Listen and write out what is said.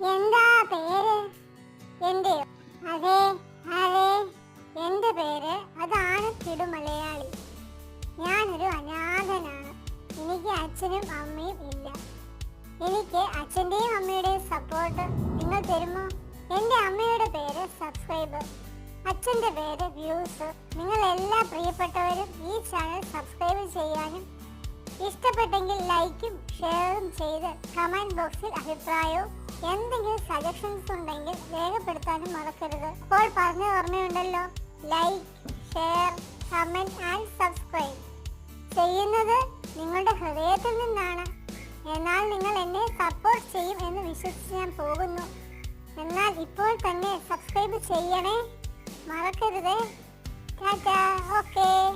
എന്താ പേര്? എന്റെ അതെ അതെ. എന്റെ പേര്? അതാണ് തിടു മലയാളി ഞാനൊരു അനാഥനാണ്. എനിക്ക് അച്ഛനും അമ്മയും ഇല്ല. എനിക്ക് അച്ഛന്റെയും അമ്മയുടെയും സപ്പോർട്ട് നിങ്ങൾ തരുമോ? എന്റെ അമ്മയുടെ പേര് സബ്സ്ക്രൈബർ അച്ഛന്റെ പേര് വ്യൂസ് നിങ്ങൾ എല്ലാ പ്രിയപ്പെട്ടവരും ഈ ചാനൽ സബ്സ്ക്രൈബ് ചെയ്യാനും ഇഷ്ടപ്പെട്ടെങ്കിൽ ലൈക്കും ഷെയറും ചെയ്ത് കമന്റ് ബോക്സിൽ അഭിപ്രായവും എന്തെങ്കിലും സജഷൻസ് ഉണ്ടെങ്കിൽ രേഖപ്പെടുത്താനും മറക്കരുത്. അപ്പോൾ പറഞ്ഞ ഓർമ്മയുണ്ടല്ലോ. Like share comment and subscribe ചെയ്യുന്നത് നിങ്ങളുടെ ഹൃദയത്തിൽ നിന്നാണ്. എന്നാൽ നിങ്ങൾ എന്നെ സപ്പോർട്ട് ചെയ്യും എന്ന് വിശ്വസിച്ച് ഞാൻ പോകുന്നു. എന്നാൽ ഇപ്പോൾ തന്നെ സബ്സ്ക്രൈബ് ചെയ്യണേ. മറക്കരുതേ. Tata okay